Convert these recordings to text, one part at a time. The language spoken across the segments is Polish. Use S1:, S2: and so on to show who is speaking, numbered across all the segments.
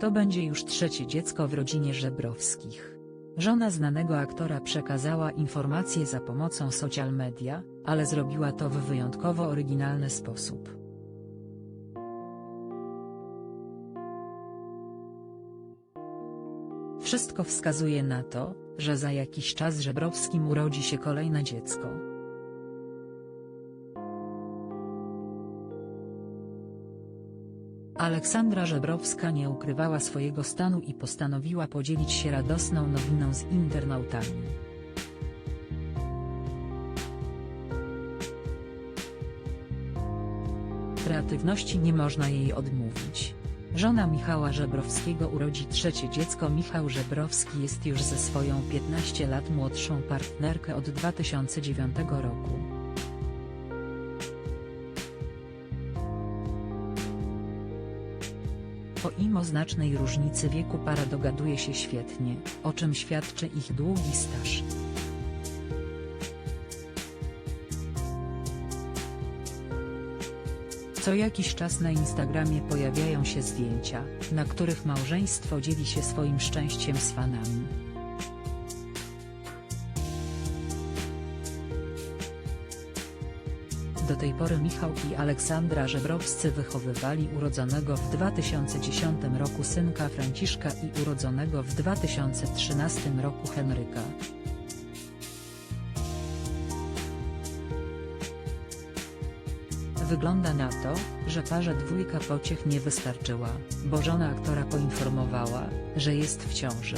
S1: To będzie już trzecie dziecko w rodzinie Żebrowskich. Żona znanego aktora przekazała informację za pomocą social media, ale zrobiła to w wyjątkowo oryginalny sposób. Wszystko wskazuje na to, że za jakiś czas Żebrowskim urodzi się kolejne dziecko. Aleksandra Żebrowska nie ukrywała swojego stanu i postanowiła podzielić się radosną nowiną z internautami. Kreatywności nie można jej odmówić. Żona Michała Żebrowskiego urodzi trzecie dziecko Michał Żebrowski jest już ze swoją 15 lat młodszą partnerkę od 2009 roku. Pomimo znacznej różnicy wieku para dogaduje się świetnie, o czym świadczy ich długi staż. Co jakiś czas na Instagramie pojawiają się zdjęcia, na których małżeństwo dzieli się swoim szczęściem z fanami. Do tej pory Michał i Aleksandra Żebrowscy wychowywali urodzonego w 2010 roku synka Franciszka i urodzonego w 2013 roku Henryka. Wygląda na to, że parze dwójka pociech nie wystarczyła, bo żona aktora poinformowała, że jest w ciąży.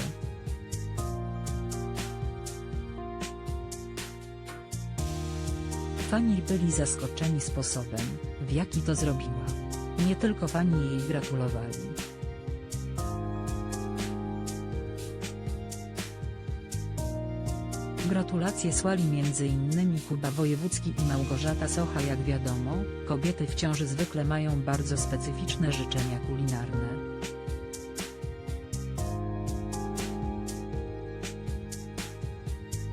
S1: Fani byli zaskoczeni sposobem, w jaki to zrobiła. Nie tylko fani jej gratulowali. Gratulacje słali m.in. Kuba Wojewódzki i Małgorzata Socha jak wiadomo, kobiety w ciąży zwykle mają bardzo specyficzne życzenia kulinarne.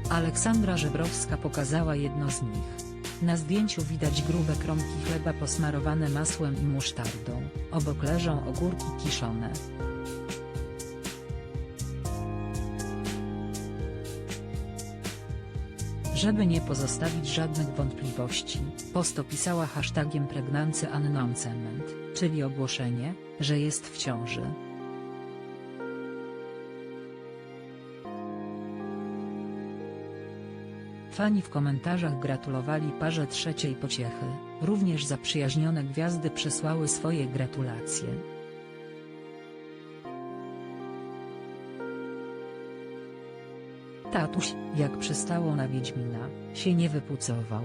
S1: Aleksandra Żebrowska pokazała jedno z nich. Na zdjęciu widać grube kromki chleba posmarowane masłem i musztardą, obok leżą ogórki kiszone. Żeby nie pozostawić żadnych wątpliwości, post opisała hashtagiem pregnancy announcement, czyli ogłoszenie, że jest w ciąży. Fani w komentarzach gratulowali parze trzeciej pociechy, również zaprzyjaźnione gwiazdy przesłały swoje gratulacje. Tatuś, jak przystało na Wiedźmina, się nie wypucował.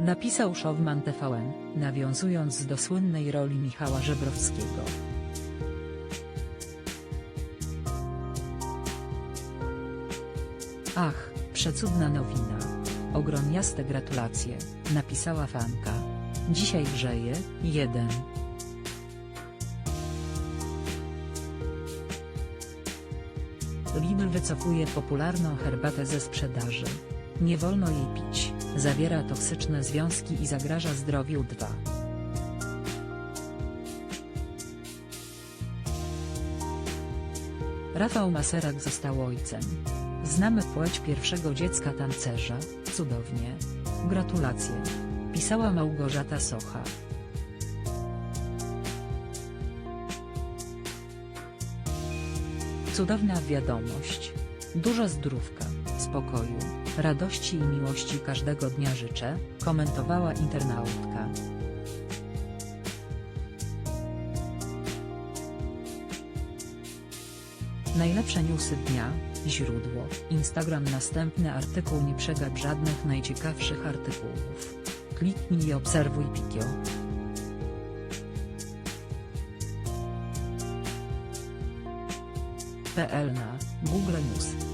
S1: Napisał Showman TVN, nawiązując do słynnej roli Michała Żebrowskiego. Ach, przecudna nowina. Ogromniaste gratulacje, napisała fanka. Dzisiaj grzeje, jeden. Lidl wycofuje popularną herbatę ze sprzedaży. Nie wolno jej pić, zawiera toksyczne związki i zagraża zdrowiu 2. Rafał Maserak został ojcem. Znamy płeć pierwszego dziecka tancerza, cudownie. Gratulacje. Pisała Małgorzata Socha. Cudowna wiadomość. Dużo zdrówka, spokoju, radości i miłości każdego dnia życzę, komentowała internautka. Najlepsze newsy dnia, źródło, Instagram Następny artykuł nie przegap żadnych najciekawszych artykułów. Kliknij i obserwuj Pikio. PL na Google News